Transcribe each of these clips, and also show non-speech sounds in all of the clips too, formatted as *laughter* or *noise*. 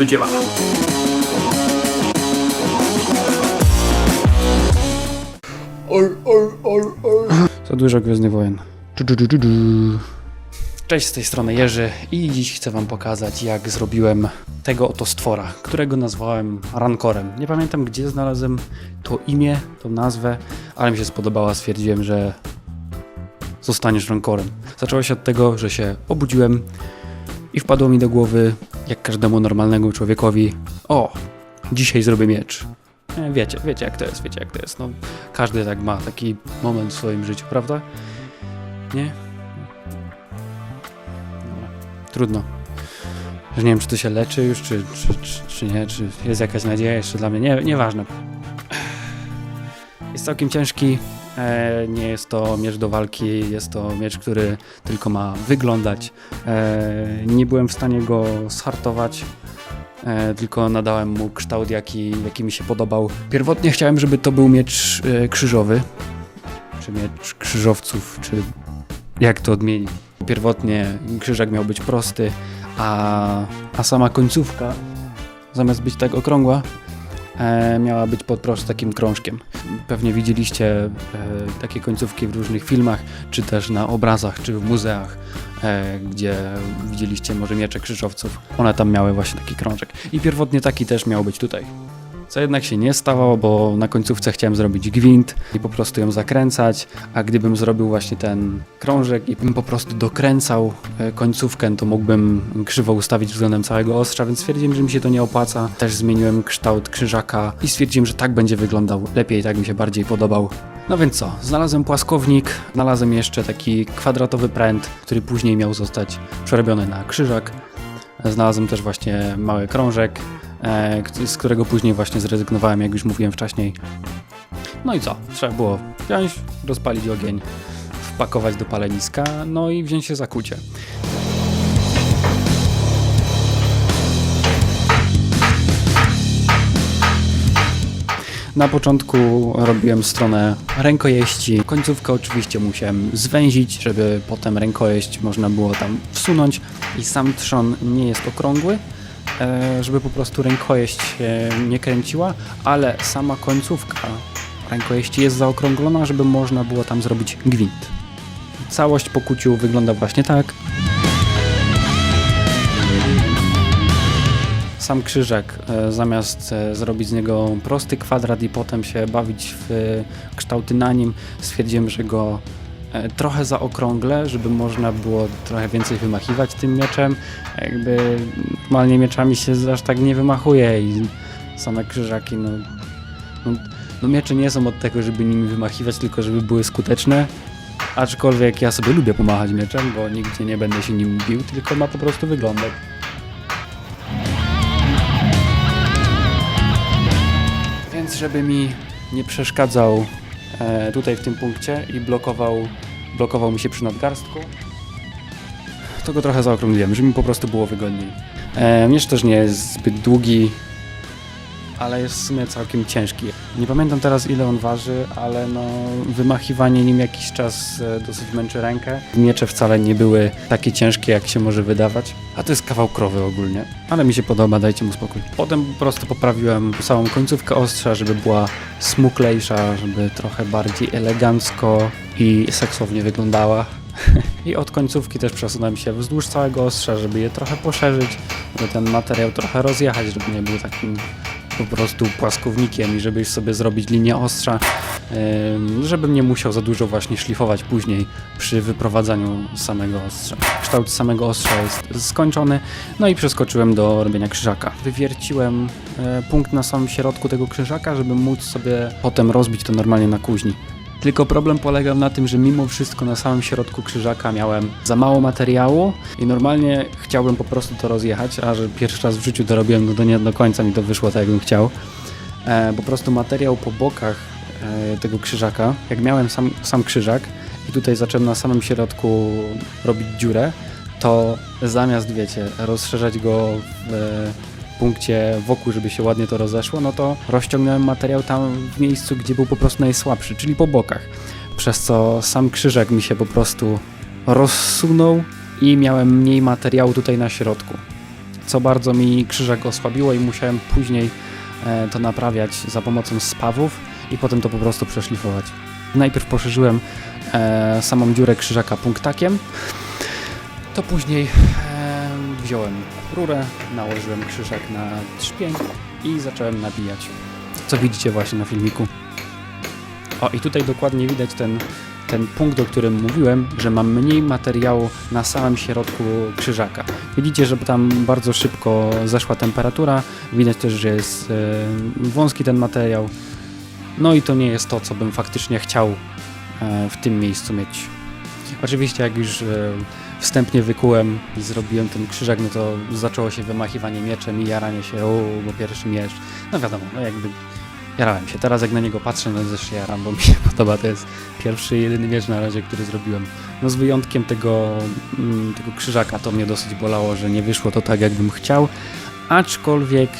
do dzieła. Za dużo Gwiezdnych Wojen. Du, du, du, du, du. Cześć, z tej strony Jerzy i dziś chcę wam pokazać jak zrobiłem tego oto stwora, którego nazwałem Rankorem. Nie pamiętam gdzie znalazłem to imię, tą nazwę, ale mi się spodobała, stwierdziłem, że zostaniesz Rankorem. Zaczęło się od tego, że się obudziłem i wpadło mi do głowy, jak każdemu normalnemu człowiekowi, o, dzisiaj zrobię miecz. E, Wiecie, wiecie jak to jest, wiecie jak to jest. No, każdy tak ma taki moment w swoim życiu, prawda? Nie? Trudno. Że nie wiem, czy to się leczy już, czy, czy, czy, czy nie, czy jest jakaś nadzieja jeszcze dla mnie. Nie, nieważne. Jest całkiem ciężki. E, nie jest to miecz do walki, jest to miecz, który tylko ma wyglądać. E, nie byłem w stanie go zhartować, e, tylko nadałem mu kształt, jaki, jaki mi się podobał. Pierwotnie chciałem, żeby to był miecz krzyżowy, czy miecz krzyżowców, czy jak to odmienić. Pierwotnie krzyżak miał być prosty, a, a sama końcówka, zamiast być tak okrągła, e, miała być po prostu takim krążkiem. Pewnie widzieliście e, takie końcówki w różnych filmach, czy też na obrazach, czy w muzeach, e, gdzie widzieliście może miecze krzyżowców. One tam miały właśnie taki krążek. I pierwotnie taki też miał być tutaj. Co jednak się nie stało, bo na końcówce chciałem zrobić gwint i po prostu ją zakręcać, a gdybym zrobił właśnie ten krążek i bym po prostu dokręcał e, końcówkę, to mógłbym krzywo ustawić względem całego ostrza, więc stwierdziłem, że mi się to nie opłaca. Też zmieniłem kształt krzyżaka i stwierdziłem, że tak będzie wyglądał lepiej, tak mi się bardziej podobał. No więc co, znalazłem płaskownik, znalazłem jeszcze taki kwadratowy pręt, który później miał zostać przerobiony na krzyżak. Znalazłem też właśnie mały krążek, z którego później właśnie zrezygnowałem, jak już mówiłem wcześniej. No i co? Trzeba było wziąć, rozpalić ogień, wpakować do paleniska, no i wziąć się za kucie. Na początku robiłem stronę rękojeści. Końcówkę oczywiście musiałem zwęzić, żeby potem rękojeść można było tam wsunąć i sam trzon nie jest okrągły, e, żeby po prostu rękojeść nie kręciła, ale sama końcówka rękojeści jest zaokrąglona, żeby można było tam zrobić gwint. Całość po kuciu wygląda właśnie tak. Sam krzyżak, e, zamiast e, zrobić z niego prosty kwadrat i potem się bawić w e, kształty na nim, stwierdziłem, że go e, trochę zaokrąglę, żeby można było trochę więcej wymachiwać tym mieczem. Jakby normalnie mieczami się aż tak nie wymachuje i same krzyżaki, no, no, no miecze nie są od tego, żeby nimi wymachiwać, tylko żeby były skuteczne. Aczkolwiek ja sobie lubię pomachać mieczem, bo nigdzie nie będę się nim bił, tylko ma po prostu wyglądać. Więc żeby mi nie przeszkadzał e, tutaj w tym punkcie i blokował, blokował mi się przy nadgarstku, to go trochę zaokrągliłem, żeby mi po prostu było wygodniej. E, miecz też nie jest zbyt długi, ale jest w sumie całkiem ciężki. Nie pamiętam teraz ile on waży, ale no wymachiwanie nim jakiś czas e, dosyć męczy rękę. Miecze wcale nie były takie ciężkie jak się może wydawać, a to jest kawał krowy ogólnie. Ale mi się podoba, dajcie mu spokój. Potem po prostu poprawiłem całą końcówkę ostrza, żeby była smuklejsza, żeby trochę bardziej elegancko i seksownie wyglądała. *laughs* I od końcówki też przesunąłem się wzdłuż całego ostrza, żeby je trochę poszerzyć, żeby ten materiał trochę rozjechać, żeby nie był takim po prostu płaskownikiem i żeby już sobie zrobić linię ostrza, ym, żebym nie musiał za dużo właśnie szlifować później przy wyprowadzaniu samego ostrza. Kształt samego ostrza jest skończony, no i przeskoczyłem do robienia krzyżaka. Wywierciłem e, punkt na samym środku tego krzyżaka, żeby móc sobie potem rozbić to normalnie na kuźni. Tylko problem polegał na tym, że mimo wszystko na samym środku krzyżaka miałem za mało materiału i normalnie chciałbym po prostu to rozjechać, a że pierwszy raz w życiu to robiłem, no to nie do końca mi to wyszło tak, jakbym chciał. E, po prostu materiał po bokach e, tego krzyżaka, jak miałem sam, sam krzyżak i tutaj zacząłem na samym środku robić dziurę, to zamiast, wiecie, rozszerzać go w e, punkcie wokół, żeby się ładnie to rozeszło, no to rozciągnąłem materiał tam w miejscu, gdzie był po prostu najsłabszy, czyli po bokach. Przez co sam krzyżak mi się po prostu rozsunął i miałem mniej materiału tutaj na środku. co bardzo mi krzyżak osłabiło i musiałem później e, to naprawiać za pomocą spawów i potem to po prostu przeszlifować. Najpierw poszerzyłem e, samą dziurę krzyżaka punktakiem, to później e, wziąłem rurę, nałożyłem krzyżak na trzpień i zacząłem nabijać, co widzicie właśnie na filmiku. O i tutaj dokładnie widać ten, ten punkt, o którym mówiłem, że mam mniej materiału na samym środku krzyżaka. Widzicie, że tam bardzo szybko zeszła temperatura, widać też, że jest e, wąski ten materiał. No i to nie jest to, co bym faktycznie chciał e, w tym miejscu mieć. Oczywiście jak już e, wstępnie wykułem i zrobiłem ten krzyżak, no to zaczęło się wymachiwanie mieczem i jaranie się, o, bo pierwszy miecz. No wiadomo, no jakby jarałem się. Teraz jak na niego patrzę, no też jaram, bo mi się *laughs* podoba. To jest pierwszy jedyny miecz na razie, który zrobiłem. No z wyjątkiem tego, mm, tego krzyżaka, to mnie dosyć bolało, że nie wyszło to tak, jakbym chciał. Aczkolwiek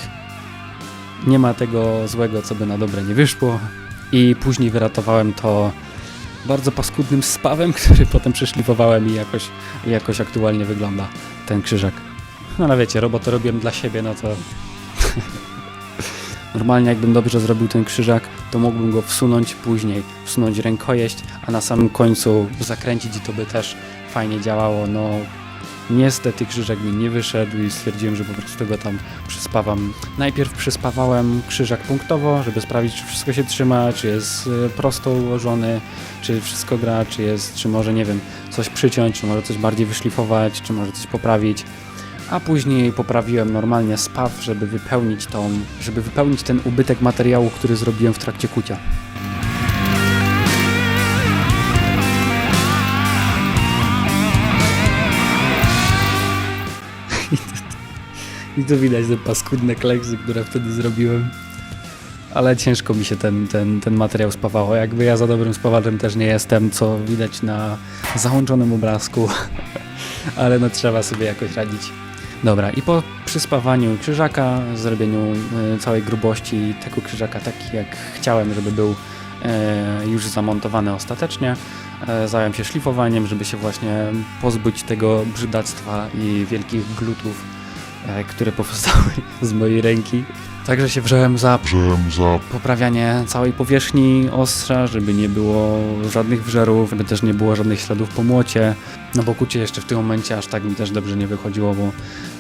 nie ma tego złego, co by na dobre nie wyszło. I później wyratowałem to bardzo paskudnym spawem, *laughs* który potem przeszlifowałem i jakoś, jakoś aktualnie wygląda ten krzyżak. No ale wiecie, robotę robiłem dla siebie, no to... *laughs* Normalnie jakbym dobrze zrobił ten krzyżak, to mógłbym go wsunąć później, wsunąć rękojeść, a na samym końcu zakręcić i to by też fajnie działało. No niestety krzyżak mi nie wyszedł i stwierdziłem, że po prostu go tam przyspawam. Najpierw przyspawałem krzyżak punktowo, żeby sprawdzić, czy wszystko się trzyma, czy jest y, prosto ułożony, czy wszystko gra, czy jest, czy może, nie wiem, coś przyciąć, czy może coś bardziej wyszlifować, czy może coś poprawić. A później poprawiłem normalnie spaw, żeby wypełnić tą, żeby wypełnić ten ubytek materiału, który zrobiłem w trakcie kucia. I tu widać te paskudne kleksy, które wtedy zrobiłem. Ale ciężko mi się ten, ten, ten materiał spawało. Jakby ja za dobrym spawaczem też nie jestem, co widać na załączonym obrazku. *laughs* Ale no trzeba sobie jakoś radzić. Dobra, i po przyspawaniu krzyżaka, zrobieniu e, całej grubości tego krzyżaka taki jak chciałem, żeby był e, już zamontowany ostatecznie, e, zająłem się szlifowaniem, żeby się właśnie pozbyć tego brzydactwa i wielkich glutów, które powstały *laughs* z mojej ręki. Także się wziąłem za Wziąłem za poprawianie całej powierzchni ostrza, żeby nie było żadnych wżerów, żeby też nie było żadnych śladów po młocie. No bo kucie jeszcze w tym momencie aż tak mi też dobrze nie wychodziło, bo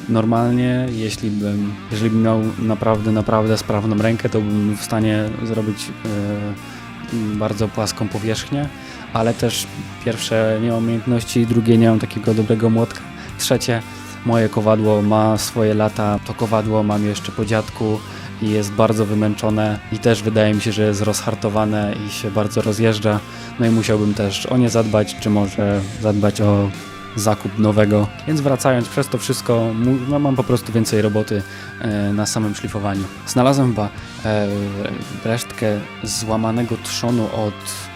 normalnie jeśli bym, jeżeli bym miał naprawdę, naprawdę sprawną rękę, to bym w stanie zrobić e, bardzo płaską powierzchnię, ale też pierwsze nie mam umiejętności, drugie nie mam takiego dobrego młotka, trzecie moje kowadło ma swoje lata, to kowadło mam jeszcze po dziadku i jest bardzo wymęczone i też wydaje mi się, że jest rozhartowane i się bardzo rozjeżdża. No i musiałbym też o nie zadbać, czy może zadbać o zakup nowego. Więc wracając przez to wszystko, no, mam po prostu więcej roboty e, na samym szlifowaniu. Znalazłem chyba e, resztkę złamanego trzonu od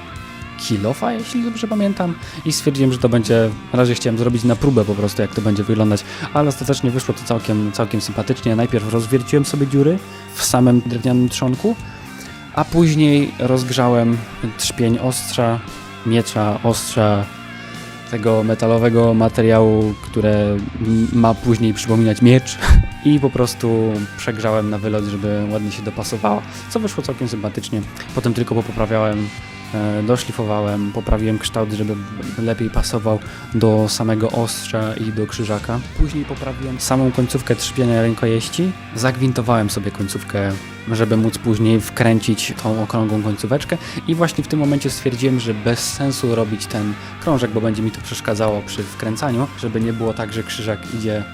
kilofa, jeśli dobrze pamiętam i stwierdziłem, że to będzie, na razie chciałem zrobić na próbę po prostu, jak to będzie wyglądać, ale ostatecznie wyszło to całkiem, całkiem sympatycznie. Najpierw rozwierciłem sobie dziury w samym drewnianym trzonku, a później rozgrzałem trzpień ostrza, miecza, ostrza, tego metalowego materiału, które ma później przypominać miecz *laughs* i po prostu przegrzałem na wylot, żeby ładnie się dopasowało, co wyszło całkiem sympatycznie. Potem tylko poprawiałem, doszlifowałem, poprawiłem kształt, żeby lepiej pasował do samego ostrza i do krzyżaka. Później poprawiłem samą końcówkę trzpienia rękojeści, zagwintowałem sobie końcówkę, żeby móc później wkręcić tą okrągłą końcóweczkę i właśnie w tym momencie stwierdziłem, że bez sensu robić ten krążek, bo będzie mi to przeszkadzało przy wkręcaniu, żeby nie było tak, że krzyżak idzie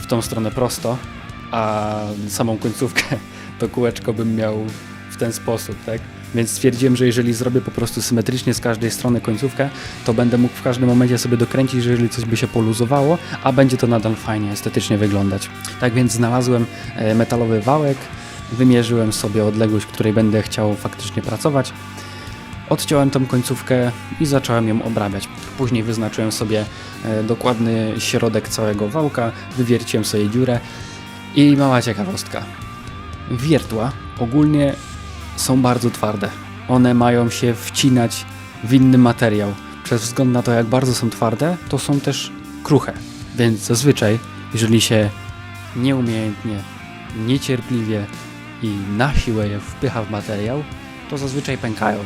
w tą stronę prosto, a samą końcówkę *laughs* to kółeczko bym miał w ten sposób, tak? Więc stwierdziłem, że jeżeli zrobię po prostu symetrycznie z każdej strony końcówkę, to będę mógł w każdym momencie sobie dokręcić, że jeżeli coś by się poluzowało, a będzie to nadal fajnie, estetycznie wyglądać. Tak więc znalazłem e, metalowy wałek, wymierzyłem sobie odległość, której będę chciał faktycznie pracować. Odciąłem tą końcówkę i zacząłem ją obrabiać. Później wyznaczyłem sobie e, dokładny środek całego wałka, wywierciłem sobie dziurę i mała ciekawostka. Wiertła ogólnie są bardzo twarde. One mają się wcinać w inny materiał. Przez wzgląd na to, jak bardzo są twarde, to są też kruche. Więc zazwyczaj, jeżeli się nieumiejętnie, niecierpliwie i na siłę je wpycha w materiał, to zazwyczaj pękają.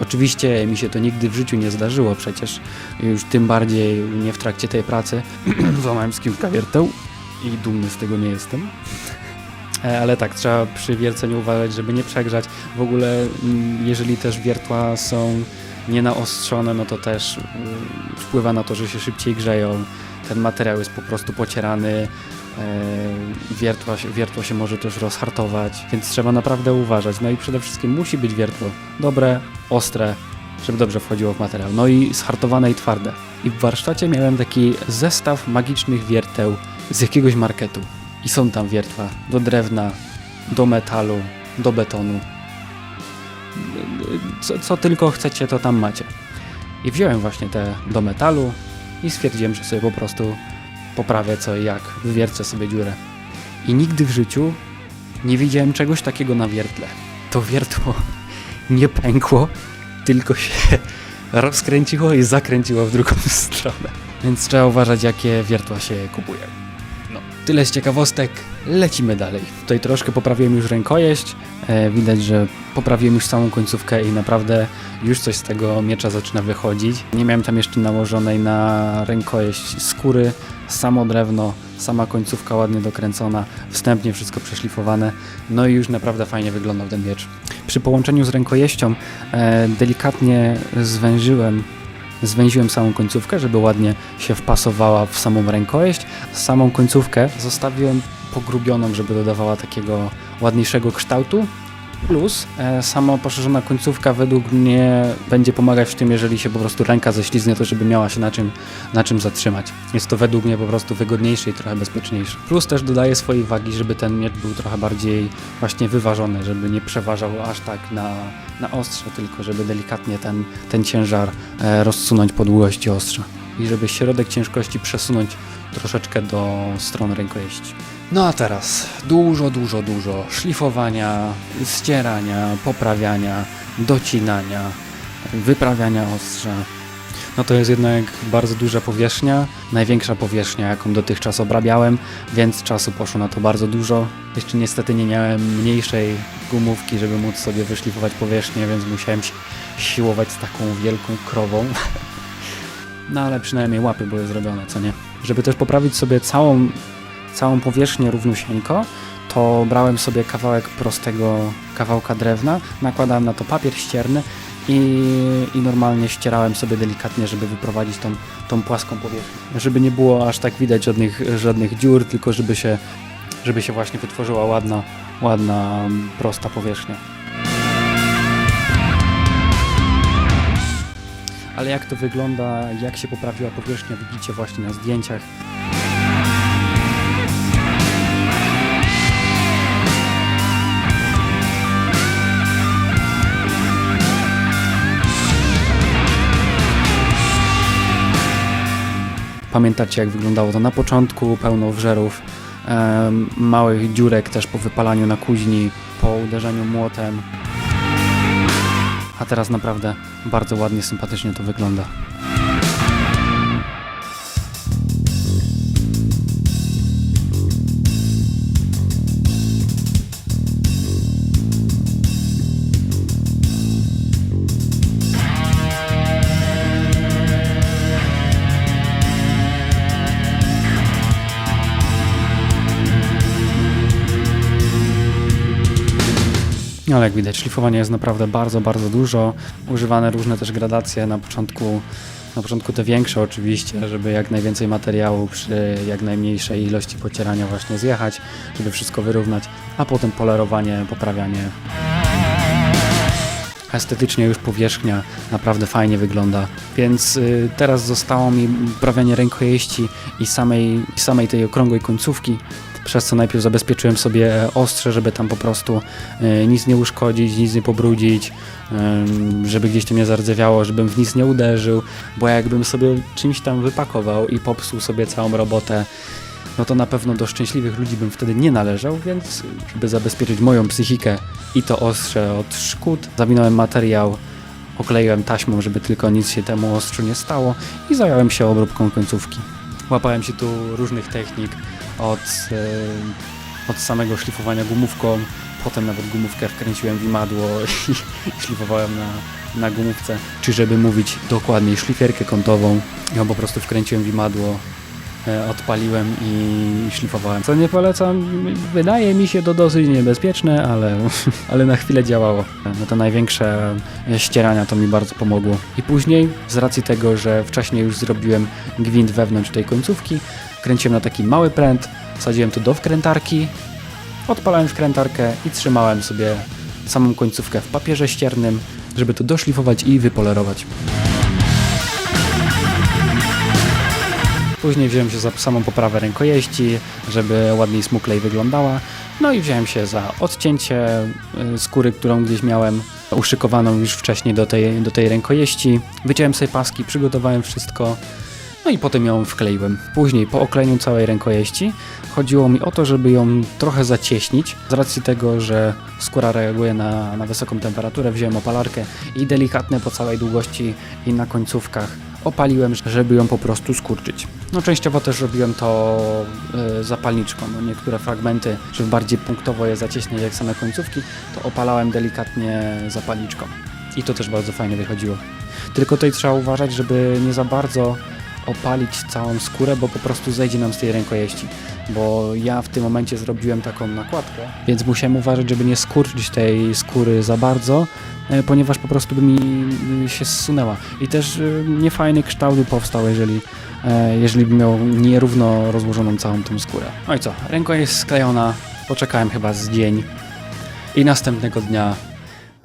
Oczywiście mi się to nigdy w życiu nie zdarzyło przecież, już tym bardziej nie w trakcie tej pracy. *clears throat* Złamałem z kilka wierteł i dumny z tego nie jestem. E, Ale tak, trzeba przy wierceniu uważać, żeby nie przegrzać. W ogóle, mm, jeżeli też wiertła są nienaostrzone, no to też mm, wpływa na to, że się szybciej grzeją. Ten materiał jest po prostu pocierany, e, wiertła, wiertło się może też rozhartować, więc trzeba naprawdę uważać. No i przede wszystkim musi być wiertło dobre, ostre, żeby dobrze wchodziło w materiał. No i zhartowane i twarde. I w warsztacie miałem taki zestaw magicznych wierteł z jakiegoś marketu. I są tam wiertła do drewna, do metalu, do betonu. Co, co tylko chcecie, to tam macie. I wziąłem właśnie te do metalu i stwierdziłem, że sobie po prostu poprawię co i jak, wywiercę sobie dziurę. I nigdy w życiu nie widziałem czegoś takiego na wiertle. To wiertło *laughs* nie pękło, tylko się *laughs* rozkręciło i zakręciło w drugą *laughs* stronę. Więc trzeba uważać, jakie wiertła się kupuje. Tyle z ciekawostek. Lecimy dalej. Tutaj troszkę poprawiłem już rękojeść. E, widać, że poprawiłem już samą końcówkę i naprawdę już coś z tego miecza zaczyna wychodzić. Nie miałem tam jeszcze nałożonej na rękojeść skóry, samo drewno, sama końcówka ładnie dokręcona, wstępnie wszystko przeszlifowane. No i już naprawdę fajnie wyglądał ten miecz. Przy połączeniu z rękojeścią e, delikatnie zwężyłem zwęziłem samą końcówkę, żeby ładnie się wpasowała w samą rękojeść. Samą końcówkę zostawiłem pogrubioną, żeby dodawała takiego ładniejszego kształtu. Plus e, sama poszerzona końcówka według mnie będzie pomagać w tym, jeżeli się po prostu ręka ześlizgnie, to żeby miała się na czym, na czym zatrzymać. Jest to według mnie po prostu wygodniejsze i trochę bezpieczniejsze. Plus też dodaje swojej wagi, żeby ten miecz był trochę bardziej właśnie wyważony, żeby nie przeważał aż tak na, na ostrze, tylko żeby delikatnie ten, ten ciężar e, rozsunąć po długości ostrza. I żeby środek ciężkości przesunąć troszeczkę do strony rękojeści. No a teraz dużo, dużo, dużo szlifowania, ścierania, poprawiania, docinania, wyprawiania ostrza. No to jest jednak bardzo duża powierzchnia, największa powierzchnia, jaką dotychczas obrabiałem, więc czasu poszło na to bardzo dużo. Jeszcze niestety nie miałem mniejszej gumówki, żeby móc sobie wyszlifować powierzchnię, więc musiałem się siłować z taką wielką krową. *laughs* No ale przynajmniej łapy były zrobione, co nie? Żeby też poprawić sobie całą, całą powierzchnię równiusieńko, to brałem sobie kawałek prostego kawałka drewna, nakładałem na to papier ścierny i, i normalnie ścierałem sobie delikatnie, żeby wyprowadzić tą, tą płaską powierzchnię. Żeby nie było aż tak widać żadnych, żadnych dziur, tylko żeby się, żeby się właśnie wytworzyła ładna, ładna, prosta powierzchnia. Ale jak to wygląda, jak się poprawiła powierzchnia, widzicie właśnie na zdjęciach. Pamiętacie, jak wyglądało to na początku, pełno wżerów, małych dziurek też po wypalaniu na kuźni, po uderzeniu młotem. A teraz naprawdę bardzo ładnie, sympatycznie to wygląda. Ale jak widać, szlifowania jest naprawdę bardzo, bardzo dużo. Używane różne też gradacje na początku. Na początku te większe oczywiście, żeby jak najwięcej materiału przy jak najmniejszej ilości pocierania właśnie zjechać, żeby wszystko wyrównać, a potem polerowanie, poprawianie. Estetycznie już powierzchnia naprawdę fajnie wygląda, więc y, teraz zostało mi prawianie rękojeści i samej, samej tej okrągłej końcówki, przez co najpierw zabezpieczyłem sobie e, ostrze, żeby tam po prostu y, nic nie uszkodzić, nic nie pobrudzić, żeby gdzieś to nie zardzewiało, żebym w nic nie uderzył, bo jakbym sobie czymś tam wypakował i popsuł sobie całą robotę, no to na pewno do szczęśliwych ludzi bym wtedy nie należał, więc żeby zabezpieczyć moją psychikę i to ostrze od szkód, zawinąłem materiał, okleiłem taśmą, żeby tylko nic się temu ostrzu nie stało i zająłem się obróbką końcówki. Łapałem się tu różnych technik, od, e, od samego szlifowania gumówką. Potem nawet gumówkę wkręciłem w imadło i szlifowałem na, na gumówce. Czy żeby mówić dokładniej, szlifierkę kątową. Ją po prostu wkręciłem w imadło, e, odpaliłem i szlifowałem. Co nie polecam, wydaje mi się to dosyć niebezpieczne, ale, *laughs* ale na chwilę działało. No te największe ścierania to mi bardzo pomogło. I później, z racji tego, że wcześniej już zrobiłem gwint wewnątrz tej końcówki, kręciłem na taki mały pręt, wsadziłem to do wkrętarki, odpalałem wkrętarkę i trzymałem sobie samą końcówkę w papierze ściernym, żeby to doszlifować i wypolerować. Później wziąłem się za samą poprawę rękojeści, żeby ładniej, smuklej wyglądała. No i wziąłem się za odcięcie y, skóry, którą gdzieś miałem uszykowaną już wcześniej do tej, do tej rękojeści. Wyciąłem sobie paski, przygotowałem wszystko. No i potem ją wkleiłem. Później, po oklejeniu całej rękojeści, chodziło mi o to, żeby ją trochę zacieśnić. Z racji tego, że skóra reaguje na, na wysoką temperaturę, wziąłem opalarkę i delikatnie po całej długości i na końcówkach opaliłem, żeby ją po prostu skurczyć. No częściowo też robiłem to y, zapalniczką. No, niektóre fragmenty, żeby bardziej punktowo je zacieśniać jak same końcówki, to opalałem delikatnie zapalniczką. I to też bardzo fajnie wychodziło. Tylko tutaj trzeba uważać, żeby nie za bardzo opalić całą skórę, bo po prostu zejdzie nam z tej rękojeści. Bo ja w tym momencie zrobiłem taką nakładkę, więc musiałem uważać, żeby nie skurczyć tej skóry za bardzo, e, ponieważ po prostu by mi y, się zsunęła. I też y, niefajny kształt by powstał, jeżeli, e, jeżeli bym miał nierówno rozłożoną całą tą skórę. No i co, ręka jest sklejona, poczekałem chyba z dzień i następnego dnia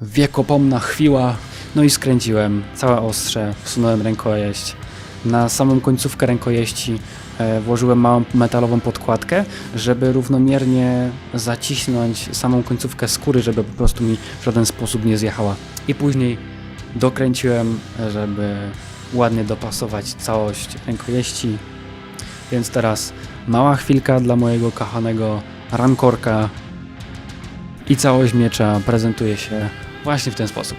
wiekopomna chwila, no i skręciłem całe ostrze, wsunąłem rękojeść. Na samą końcówkę rękojeści e, włożyłem małą metalową podkładkę, żeby równomiernie zacisnąć samą końcówkę skóry, żeby po prostu mi w żaden sposób nie zjechała. I później dokręciłem, żeby ładnie dopasować całość rękojeści. Więc teraz mała chwilka dla mojego kochanego rankorka i całość miecza prezentuje się właśnie w ten sposób.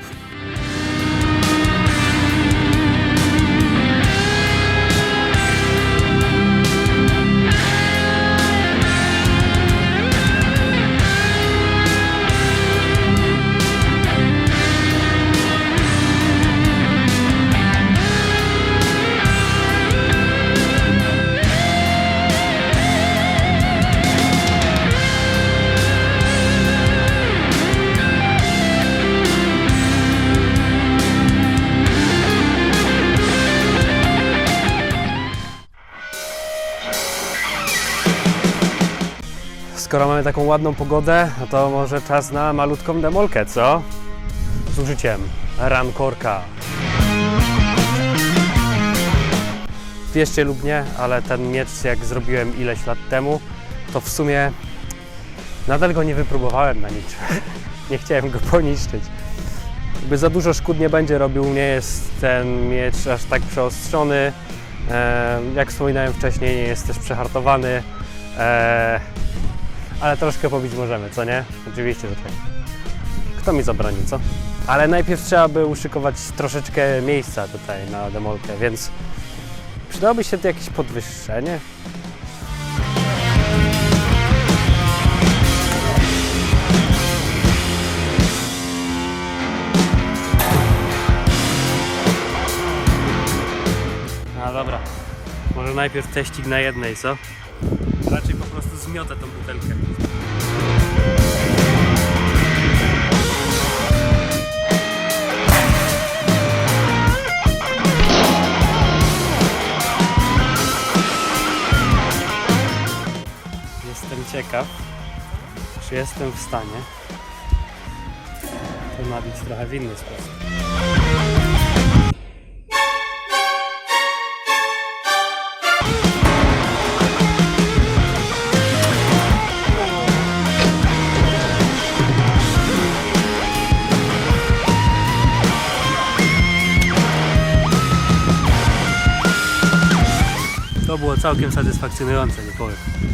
Skoro mamy taką ładną pogodę, no to może czas na malutką demolkę, co? Z użyciem rankorka. Wierzcie lub nie, ale ten miecz jak zrobiłem ileś lat temu, to w sumie nadal go nie wypróbowałem na niczym. *laughs* Nie chciałem go poniszczyć. Jakby za dużo szkód nie będzie robił, nie jest ten miecz aż tak przeostrzony. E, jak wspominałem wcześniej, nie jest też przehartowany. E, ale troszkę pobić możemy, co nie? Oczywiście, że tak. Kto mi zabroni, co? Ale najpierw trzeba by uszykować troszeczkę miejsca tutaj na demolkę, więc przydałoby się tu jakieś podwyższenie. No dobra, może najpierw teścik na jednej, co? Raczej po prostu zmiotę tą butelkę. Ciekaw, czy jestem w stanie to nabić trochę w inny sposób. To było całkiem satysfakcjonujące, nie powiem.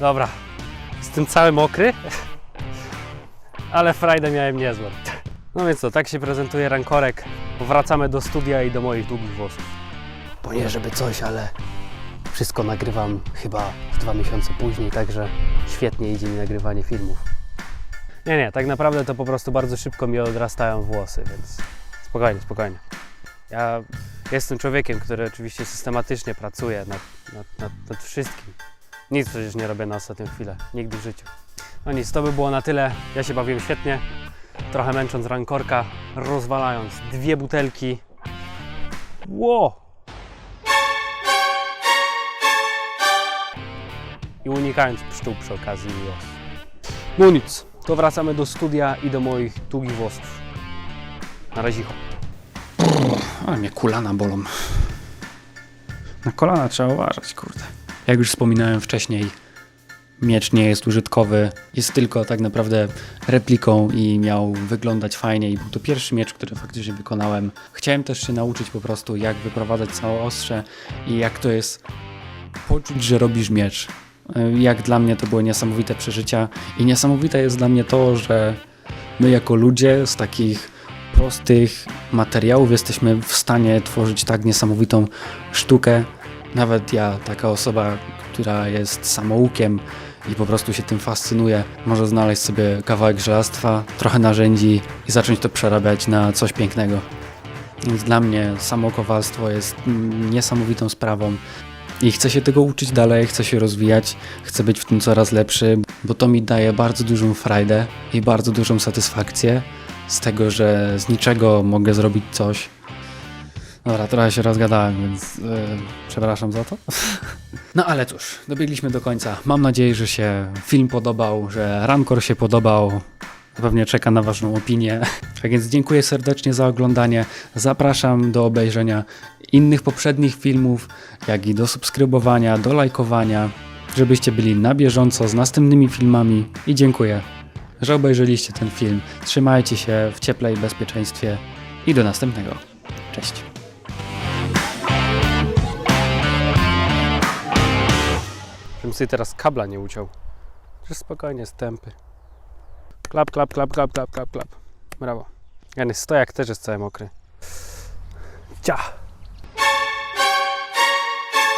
Dobra, jestem cały mokry, ale frajdę miałem niezłą. No więc co, tak się prezentuje rankorek. Wracamy do studia i do moich długich włosów. Bo nie żeby coś, ale wszystko nagrywam chyba dwa miesiące później, także świetnie idzie mi nagrywanie filmów. Nie, nie, tak naprawdę to po prostu bardzo szybko mi odrastają włosy, więc spokojnie, spokojnie. Ja jestem człowiekiem, który oczywiście systematycznie pracuje nad, nad, nad, nad wszystkim. Nic przecież nie robię na ostatnią chwilę, nigdy w życiu. No nic, to by było na tyle. Ja się bawiłem świetnie, trochę męcząc rankorka, rozwalając dwie butelki. Ło! I unikając pszczół przy okazji. No nic, to wracamy do studia i do moich długich włosów. Na razie. Ale mnie kulana bolą. Na kolana trzeba uważać, kurde. Jak już wspominałem wcześniej, miecz nie jest użytkowy, jest tylko tak naprawdę repliką i miał wyglądać fajnie i był to pierwszy miecz, który faktycznie wykonałem. Chciałem też się nauczyć po prostu, jak wyprowadzać całe ostrze i jak to jest poczuć, że robisz miecz. Jak dla mnie to były niesamowite przeżycia i niesamowite jest dla mnie to, że my jako ludzie z takich prostych materiałów jesteśmy w stanie tworzyć tak niesamowitą sztukę. Nawet ja, taka osoba, która jest samoukiem i po prostu się tym fascynuje, może znaleźć sobie kawałek żelastwa, trochę narzędzi i zacząć to przerabiać na coś pięknego. Więc dla mnie samo kowalstwo jest niesamowitą sprawą. I chcę się tego uczyć dalej, chcę się rozwijać, chcę być w tym coraz lepszy, bo to mi daje bardzo dużą frajdę i bardzo dużą satysfakcję z tego, że z niczego mogę zrobić coś. Dobra, trochę się rozgadałem, więc yy, przepraszam za to. *laughs* No ale cóż, dobiegliśmy do końca. Mam nadzieję, że się film podobał, że Rancor się podobał. Pewnie czeka na Waszą opinię. *laughs* Tak więc dziękuję serdecznie za oglądanie. Zapraszam do obejrzenia innych poprzednich filmów, jak i do subskrybowania, do lajkowania, żebyście byli na bieżąco z następnymi filmami. I dziękuję że obejrzeliście ten film. Trzymajcie się w cieple i bezpieczeństwie i do następnego. Cześć. Żebym sobie teraz kabla nie uciął. Że spokojnie, stępy. Klap, klap, klap, klap, klap, klap, klap. Brawo. Jany stojak też jest cały mokry. Ciach.